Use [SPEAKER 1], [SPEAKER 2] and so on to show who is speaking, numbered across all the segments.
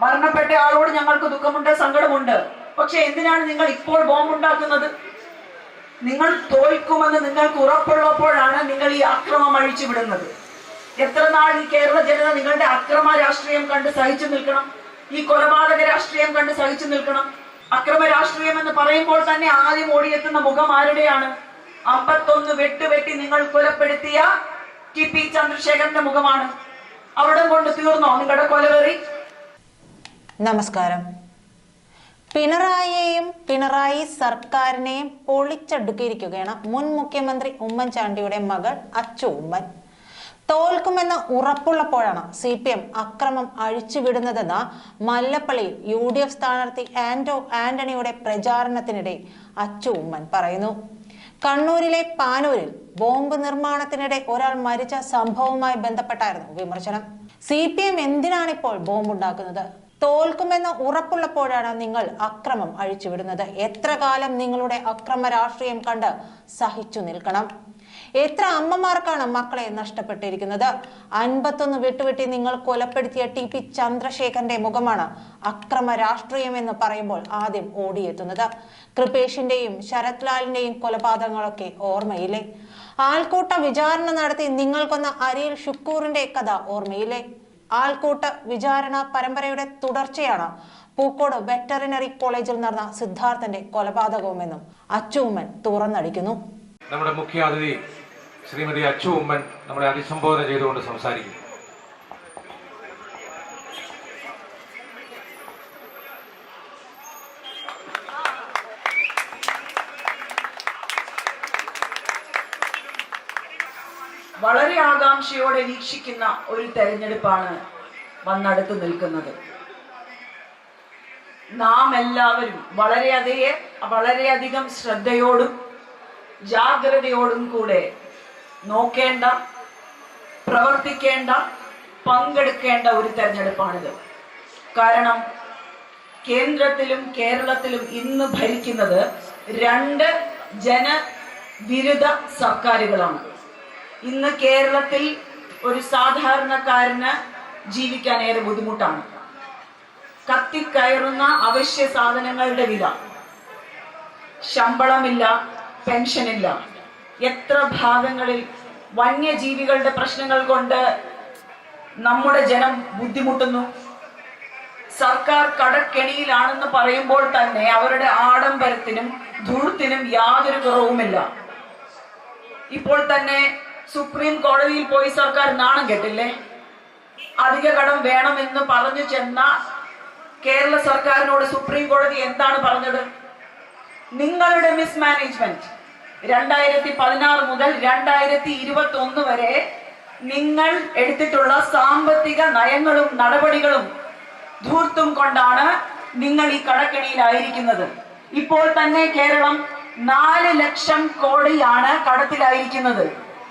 [SPEAKER 1] മരണപ്പെട്ട ആളോട് ഞങ്ങൾക്ക് ദുഃഖമുണ്ട് സങ്കടമുണ്ട്. പക്ഷെ എന്തിനാണ് നിങ്ങൾ ഇപ്പോൾ ബോംബുണ്ടാക്കുന്നത്? നിങ്ങൾ തോൽക്കുമെന്ന് നിങ്ങൾക്ക് ഉറപ്പുള്ളപ്പോഴാണ് നിങ്ങൾ ഈ അക്രമം അഴിച്ചു വിടുന്നത് എത്ര നാൾ ഈ കേരള ജനത നിങ്ങളുടെ അക്രമ രാഷ്ട്രീയം കണ്ട് സഹിച്ചു നിൽക്കണം? ഈ കൊലപാതക രാഷ്ട്രീയം കണ്ട് സഹിച്ചു നിൽക്കണം? അക്രമ രാഷ്ട്രീയം എന്ന് പറയുമ്പോൾ തന്നെ ആദ്യം ഓടിയെത്തുന്ന മുഖം ആരുടെയാണ്? അമ്പത്തൊന്ന് വെട്ടുവെട്ടി നിങ്ങൾ കൊലപ്പെടുത്തിയ ടി പി ചന്ദ്രശേഖരന്റെ മുഖമാണ്. അവിടെ കൊണ്ട് തീർന്നോ? നിങ്ങളുടെ കൊലവെറി?
[SPEAKER 2] നമസ്കാരം. പിണറായിയെയും പിണറായി സർക്കാരിനെയും പൊളിച്ചടുക്കിയിരിക്കുകയാണ് മുൻ മുഖ്യമന്ത്രി ഉമ്മൻചാണ്ടിയുടെ മകൾ അച്ചു ഉമ്മൻ. തോൽക്കുമെന്ന് ഉറപ്പുള്ളപ്പോഴാണ് സി പി എം അക്രമം അഴിച്ചുവിടുന്നതെന്ന് മല്ലപ്പള്ളിയിൽ യു ഡി എഫ് സ്ഥാനാർത്ഥി ആന്റോ ആന്റണിയുടെ പ്രചാരണത്തിനിടെ അച്ചു ഉമ്മൻ പറയുന്നു. കണ്ണൂരിലെ പാനൂരിൽ ബോംബ് നിർമ്മാണത്തിനിടെ ഒരാൾ മരിച്ച സംഭവവുമായി ബന്ധപ്പെട്ടായിരുന്നു വിമർശനം. സി പി എം എന്തിനാണിപ്പോൾ ബോംബുണ്ടാക്കുന്നത്? തോൽക്കുമെന്ന് ഉറപ്പുള്ളപ്പോഴാണ് നിങ്ങൾ അക്രമം അഴിച്ചുവിടുന്നത്. എത്ര കാലം നിങ്ങളുടെ അക്രമ രാഷ്ട്രീയം കണ്ട് സഹിച്ചു നിൽക്കണം. എത്ര അമ്മമാർക്കാണ് മക്കളെ നഷ്ടപ്പെട്ടിരിക്കുന്നത്? അൻപത്തൊന്ന് വിട്ടുവിട്ടി നിങ്ങൾ കൊലപ്പെടുത്തിയ ടി പി ചന്ദ്രശേഖരന്റെ മുഖമാണ് അക്രമ രാഷ്ട്രീയം എന്ന് പറയുമ്പോൾ ആദ്യം ഓടിയെത്തുന്നത്. കൃപേഷിന്റെയും ശരത് ലാലിന്റെയും കൊലപാതകങ്ങളൊക്കെ ഓർമ്മയില്ലേ? ആൾക്കൂട്ട വിചാരണ നടത്തി നിങ്ങൾക്കൊന്ന അരിയിൽ ഷുക്കൂറിന്റെ കഥ ഓർമ്മയില്ലേ? ആൾക്കൂട്ട വിചാരണ പരമ്പരയുടെ തുടർച്ചയാണ് പൂക്കോട് വെറ്ററിനറി കോളേജിൽ നടന്ന സിദ്ധാർത്ഥന്റെ കൊലപാതകവുമെന്നും അച്ചുമ്മൻ തുറന്നടിക്കുന്നു.
[SPEAKER 3] നമ്മുടെ മുഖ്യാതിഥി ശ്രീമതി അച്ചുമ്മൻ നമ്മളെ അഭിസംബോധന ചെയ്തുകൊണ്ട് സംസാരിക്കും
[SPEAKER 1] വളരെ ആകാംക്ഷയോടെ വീക്ഷിക്കുന്ന ഒരു തെരഞ്ഞെടുപ്പാണ് വന്നടുത്ത് നിൽക്കുന്നത്. നാം എല്ലാവരും വളരെയധികം വളരെയധികം ശ്രദ്ധയോടും ജാഗ്രതയോടും കൂടെ നോക്കേണ്ട പ്രവർത്തിക്കേണ്ട പങ്കെടുക്കേണ്ട ഒരു തെരഞ്ഞെടുപ്പാണിത്. കാരണം കേന്ദ്രത്തിലും കേരളത്തിലും ഇന്ന് ഭരിക്കുന്നത് രണ്ട് ജനവിരുദ്ധ സർക്കാരുകളാണ്. ഇന്ന് കേരളത്തിൽ ഒരു സാധാരണക്കാരന് ജീവിക്കാൻ ഏറെ ബുദ്ധിമുട്ടാണ്. കത്തിക്കയറുന്ന അവശ്യ സാധനങ്ങളുടെ വില. ശമ്പളമില്ല പെൻഷനില്ല. എത്ര ഭാഗങ്ങളിൽ വന്യജീവികളുടെ പ്രശ്നങ്ങൾ കൊണ്ട് നമ്മുടെ ജനം ബുദ്ധിമുട്ടുന്നു. സർക്കാർ കടക്കെണിയിലാണെന്ന് പറയുമ്പോൾ തന്നെ അവരുടെ ആഡംബരത്തിനും ധൂർത്തിനും യാതൊരു കുറവുമില്ല. ഇപ്പോൾ തന്നെ സുപ്രീം കോടതിയിൽ പോയി സർക്കാർ നാണം കെട്ടില്ലേ? അധിക കടം വേണമെന്ന് പറഞ്ഞു ചെന്ന കേരള സർക്കാരിനോട് സുപ്രീം കോടതി എന്താണ് പറഞ്ഞത്? നിങ്ങളുടെ മിസ്മാനേജ്മെന്റ് രണ്ടായിരത്തി പതിനാറ് മുതൽ രണ്ടായിരത്തി ഇരുപത്തി ഒന്ന് വരെ നിങ്ങൾ എടുത്തിട്ടുള്ള സാമ്പത്തിക നയങ്ങളും നടപടികളും ധൂർത്തും കൊണ്ടാണ് നിങ്ങൾ ഈ കടക്കെണിയിലായിരിക്കുന്നത്. ഇപ്പോൾ തന്നെ കേരളം നാല് ലക്ഷം കോടിയാണ് കടത്തിലായിരിക്കുന്നത്.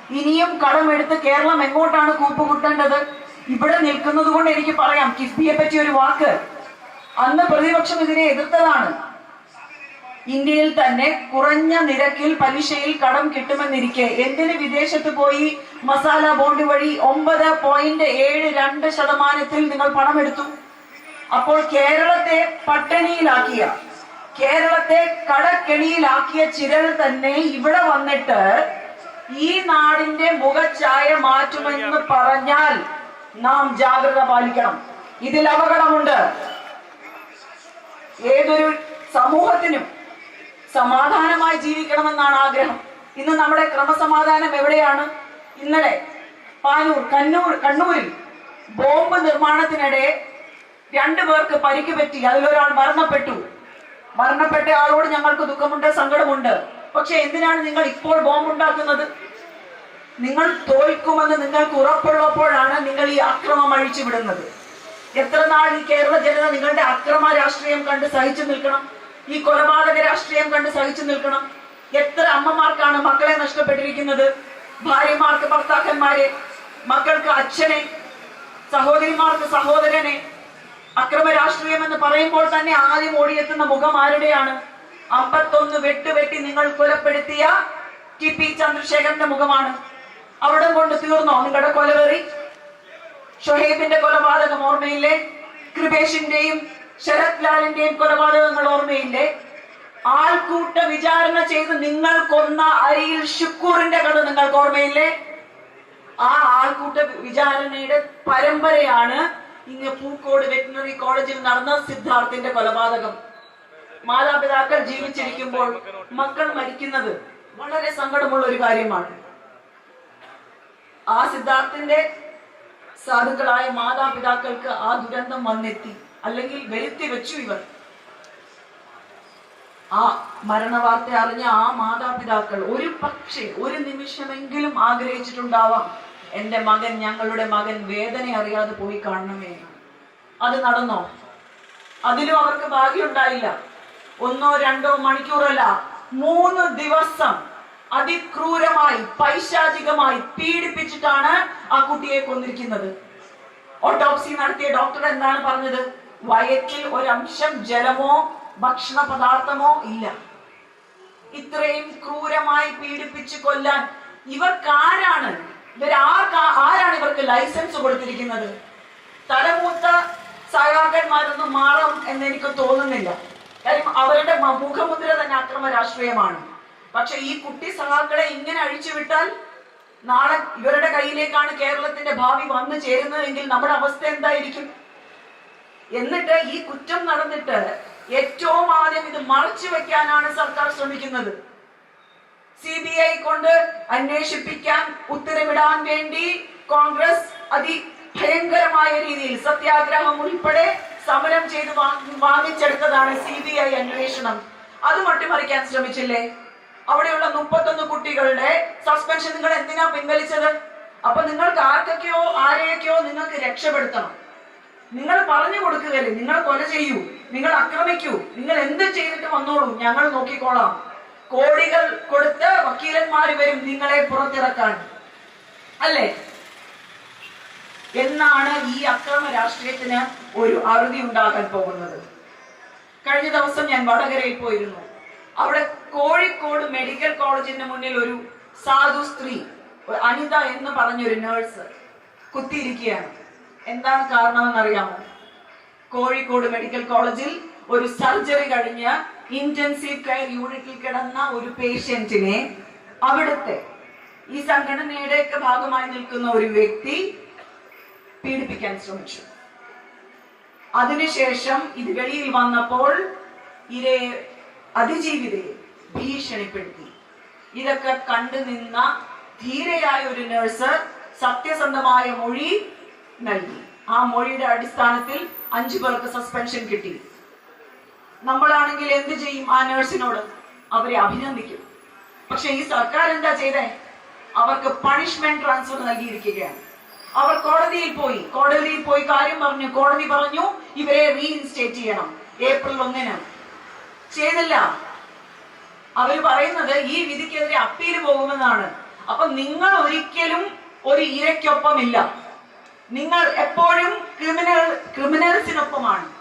[SPEAKER 1] ഇനിയും കടമെടുത്ത് കേരളം എങ്ങോട്ടാണ് കൂപ്പുമുട്ടേണ്ടത്? ഇവിടെ നിൽക്കുന്നത് കൊണ്ട് എനിക്ക് പറയാം കിഫ്ബിയെ പറ്റി ഒരു വാക്ക്. അന്ന് പ്രതിപക്ഷം ഇതിനെ എതിർത്തതാണ്. ഇന്ത്യയിൽ തന്നെ കുറഞ്ഞ നിരക്കിൽ പലിശയിൽ കടം കിട്ടുമെന്നിരിക്കെ എന്തിന് വിദേശത്ത് പോയി മസാല ബോണ്ട് വഴി ഒമ്പത് പോയിന്റ് ഏഴ് രണ്ട് ശതമാനത്തിൽ നിങ്ങൾ പണമെടുത്തു? അപ്പോൾ കേരളത്തെ പട്ടിണിയിലാക്കിയ കേരളത്തെ കടക്കെണിയിലാക്കിയ ചിരൽ തന്നെ ഇവിടെ വന്നിട്ട് ഈ നാടിന്റെ മുഖഛായ മാറ്റുമെന്ന് പറഞ്ഞാൽ നാം ജാഗ്രത പാലിക്കണം. ഇതിൽ അപകടമുണ്ട്. ഏതൊരു സമൂഹത്തിനും സമാധാനമായി ജീവിക്കണമെന്നാണ് ആഗ്രഹം. ഇന്ന് നമ്മുടെ ക്രമസമാധാനം എവിടെയാണ്? ഇന്നലെ പാനൂർ കണ്ണൂർ കണ്ണൂരിൽ ബോംബ് നിർമ്മാണത്തിനിടെ രണ്ടു പേർക്ക് പരിക്ക് പറ്റി. അതിലൊരാൾ മരണപ്പെട്ടു. മരണപ്പെട്ട ആളോട് ഞങ്ങൾക്ക് ദുഃഖമുണ്ട് സങ്കടമുണ്ട്. പക്ഷെ എന്തിനാണ് നിങ്ങൾ ഇപ്പോൾ ബോംബ് ഉണ്ടാക്കുന്നത് നിങ്ങൾ തോൽക്കുമെന്ന് നിങ്ങൾക്ക് ഉറപ്പുള്ളപ്പോഴാണ് നിങ്ങൾ ഈ അക്രമം അഴിച്ചു വിടുന്നത്. എത്ര നാൾ ഈ കേരള ജനത നിങ്ങളുടെ അക്രമ രാഷ്ട്രീയം കണ്ട് സഹിച്ചു നിൽക്കണം? ഈ കൊലപാതക രാഷ്ട്രീയം കണ്ട് സഹിച്ചു നിൽക്കണം? എത്ര അമ്മമാർക്കാണ് മക്കളെ നഷ്ടപ്പെട്ടിരിക്കുന്നത്? ഭാര്യമാർക്ക് ഭർത്താക്കന്മാരെ മക്കൾക്ക് അച്ഛനെ സഹോദരിമാർക്ക് സഹോദരനെ. അക്രമ രാഷ്ട്രീയം എന്ന് പറയുമ്പോൾ തന്നെ ആദ്യം ഓടിയെത്തുന്ന മുഖം ആരുടെയാണ്? അമ്പത്തൊന്ന് വെട്ടുവെട്ടി നിങ്ങൾ കൊലപ്പെടുത്തിയ ടി പി ചന്ദ്രശേഖരന്റെ മുഖമാണ്. അവിടെ കൊണ്ട് തീർന്നോ? നിങ്ങളുടെ കൊലവെറി? ഷൊഹേബിന്റെ കൊലപാതകം ഓർമ്മയില്ലേ? കൃപേഷിന്റെയും ശരത് ലാലിന്റെയും കൊലപാതകങ്ങൾ ഓർമ്മയില്ലേ? ആൾക്കൂട്ട വിചാരണ ചെയ്ത് നിങ്ങൾ കൊന്ന അരിയിൽ ഷുക്കൂറിന്റെ കഥ നിങ്ങൾക്ക് ഓർമ്മയില്ലേ? ആ ആൾക്കൂട്ട വിചാരണയുടെ പരമ്പരയാണ് ഇങ്ങ് പൂക്കോട് വെറ്റിനറി കോളേജിൽ നടന്ന സിദ്ധാർത്ഥിന്റെ കൊലപാതകം. മാതാപിതാക്കൾ ജീവിച്ചിരിക്കുമ്പോൾ മക്കൾ മരിക്കുന്നത് വളരെ സങ്കടമുള്ള ഒരു കാര്യമാണ്. ആ സിദ്ധാർത്ഥന്റെ സാധുക്കളായ മാതാപിതാക്കൾക്ക് ആ ദുരന്തം വന്നെത്തി അല്ലെങ്കിൽ വരുത്തി വെച്ചു ഇവർ. ആ മരണവാർത്ത അറിഞ്ഞ ആ മാതാപിതാക്കൾ ഒരു പക്ഷേ ഒരു നിമിഷമെങ്കിലും ആഗ്രഹിച്ചിട്ടുണ്ടാവാം എന്റെ മകൻ ഞങ്ങളുടെ മകൻ വേദന അറിയാതെ പോയി കാണണമേ. അത് നടന്നോ? അതിലും അവർക്ക് ഭാഗ്യമുണ്ടായില്ല ഒന്നോ രണ്ടോ മണിക്കൂറല്ല മൂന്ന് ദിവസം അതിക്രൂരമായി പൈശാചികമായി പീഡിപ്പിച്ചിട്ടാണ് ആ കുട്ടിയെ കൊന്നിരിക്കുന്നത്. ഓട്ടോപ്സി നടത്തിയ ഡോക്ടർ എന്താണ് പറഞ്ഞത്? വയറ്റിൽ ഒരംശം ജലമോ ഭക്ഷണ പദാർത്ഥമോ ഇല്ല. ഇത്രയും ക്രൂരമായി പീഡിപ്പിച്ച് കൊല്ലാൻ ഇവർക്കാരാണ് ഇവർ ആരാണ് ഇവർക്ക് ലൈസൻസ് കൊടുത്തിരിക്കുന്നത്? തലമൂത്ത സഹാക്കന്മാരൊന്നും മാറും എന്ന് എനിക്ക് തോന്നുന്നില്ല. കാര്യം അവരുടെ മുഖമുദ്ര തന്നെ അക്രമ രാഷ്ട്രീയമാണ്. പക്ഷെ ഈ കുട്ടി സഹാക്കളെ ഇങ്ങനെ അഴിച്ചുവിട്ടാൽ നാളെ ഇവരുടെ കയ്യിലേക്കാണ് കേരളത്തിന്റെ ഭാവി വന്നു ചേരുന്നതെങ്കിൽ നമ്മുടെ അവസ്ഥ എന്തായിരിക്കും? എന്നിട്ട് ഈ കുറ്റം നടന്നിട്ട് ഏറ്റവും ആദ്യം ഇത് മറച്ചു വെക്കാനാണ് സർക്കാർ ശ്രമിക്കുന്നത്. സി ബി ഐ കൊണ്ട് അന്വേഷിപ്പിക്കാൻ ഉത്തരവിടാൻ വേണ്ടി കോൺഗ്രസ് അതിഭയങ്കരമായ രീതിയിൽ സത്യാഗ്രഹം ഉൾപ്പെടെ സമരം ചെയ്ത് വാങ്ങിച്ചെടുത്തതാണ് സി ബി ഐ അന്വേഷണം. അത് മട്ടിമറിക്കാൻ ശ്രമിച്ചില്ലേ? അവിടെയുള്ള മുപ്പത്തൊന്ന് കുട്ടികളുടെ സസ്പെൻഷൻ നിങ്ങൾ എന്തിനാ പിൻവലിച്ചത്? അപ്പൊ നിങ്ങൾക്ക് ആർക്കൊക്കെയോ ആരെയൊക്കെയോ നിങ്ങൾക്ക് രക്ഷപ്പെടുത്തണം. നിങ്ങൾ പറഞ്ഞു കൊടുക്കുകയല്ലേ നിങ്ങൾ കൊല ചെയ്യൂ നിങ്ങൾ ആക്രമിക്കൂ നിങ്ങൾ എന്ത് ചെയ്തിട്ട് വന്നോളൂ ഞങ്ങൾ നോക്കിക്കോളാം. കോടികൾ കൊടുത്ത് വക്കീലന്മാർ വരും നിങ്ങളെ പുറത്തിറക്കാൻ. അല്ലേ? എന്നാണ് ഈ അക്രമ രാഷ്ട്രീയത്തിന് ഒരു അറുതി ഉണ്ടാകാൻ പോകുന്നത്. കഴിഞ്ഞ ദിവസം ഞാൻ വടകരയിൽ പോയിരുന്നു. അവിടെ കോഴിക്കോട് മെഡിക്കൽ കോളേജിന്റെ മുന്നിൽ ഒരു സാധു സ്ത്രീ അനിത എന്ന് പറഞ്ഞൊരു നേഴ്സ് കുത്തിയിരിക്കുകയാണ്. എന്താണ് കാരണമെന്ന് അറിയാമോ കോഴിക്കോട് മെഡിക്കൽ കോളേജിൽ ഒരു സർജറി കഴിഞ്ഞ് ഇന്റൻസീവ് കെയർ യൂണിറ്റിൽ കിടന്ന ഒരു പേഷ്യന്റിനെ അവിടുത്തെ ഈ സംഘടനയുടെ ഭാഗമായി നിൽക്കുന്ന ഒരു വ്യക്തി പീഡിപ്പിക്കാൻ ശ്രമിച്ചു. അതിനുശേഷം ഇത് വെളിയിൽ വന്നപ്പോൾ ഇരയെ അതിജീവിതയെ ഭീഷണിപ്പെടുത്തി. ഇതൊക്കെ കണ്ടു നിന്ന ധീരയായ ഒരു നഴ്സ് സത്യസന്ധമായ മൊഴി നൽകി. ആ മൊഴിയുടെ അടിസ്ഥാനത്തിൽ അഞ്ചു പേർക്ക് സസ്പെൻഷൻ കിട്ടി. നമ്മളാണെങ്കിൽ എന്ത് ചെയ്യും ആ നഴ്സിനോട് അവരെ അഭിനന്ദിക്കും. പക്ഷെ ഈ സർക്കാർ എന്താ ചെയ്തേ? അവർക്ക് പണിഷ്മെന്റ് ട്രാൻസ്ഫർ നൽകിയിരിക്കുകയാണ്. അവർ കോടതിയിൽ പോയി. കോടതിയിൽ പോയി കാര്യം പറഞ്ഞു. കോടതി പറഞ്ഞു ഇവരെ റീഇൻസ്റ്റേറ്റ് ചെയ്യണം. ഏപ്രിൽ ഒന്നിന്. ചെയ്തില്ല. അവർ പറയുന്നത് ഈ വിധിക്കെതിരെ അപ്പീൽ പോകുമെന്നാണ്. അപ്പൊ നിങ്ങൾ ഒരിക്കലും ഒരു ഇരയ്ക്കൊപ്പമില്ല. നിങ്ങൾ എപ്പോഴും ക്രിമിനൽ ക്രിമിനൽസിനൊപ്പമാണ്.